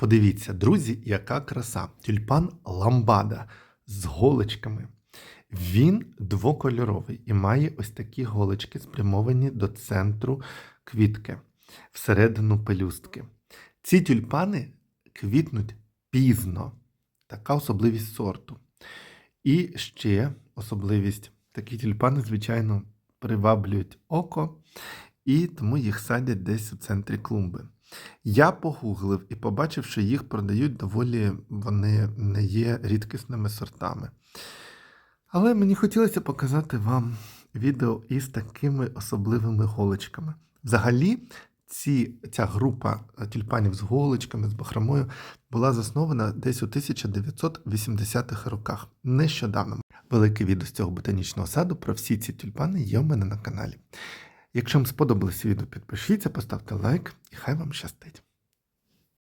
Подивіться, друзі, яка краса. Тюльпан ламбада з голочками. Він двокольоровий і має ось такі голочки, спрямовані до центру квітки, всередину пелюстки. Ці тюльпани квітнуть пізно. Така особливість сорту. І ще особливість такі тюльпани, звичайно, приваблюють око, і тому їх садять десь у центрі клумби. Я погуглив і побачив, що їх продають доволі, вони не є рідкісними сортами. Але мені хотілося показати вам відео із такими особливими голочками. Взагалі, ці, ця група е, тюльпанів з голочками, з бахромою була заснована десь у 1980-х роках. Нещодавно велике відео з цього ботанічного саду про всі ці тюльпани є у мене на каналі. Якщо вам сподобалося відео, підпишіться, поставте лайк і хай вам щастить.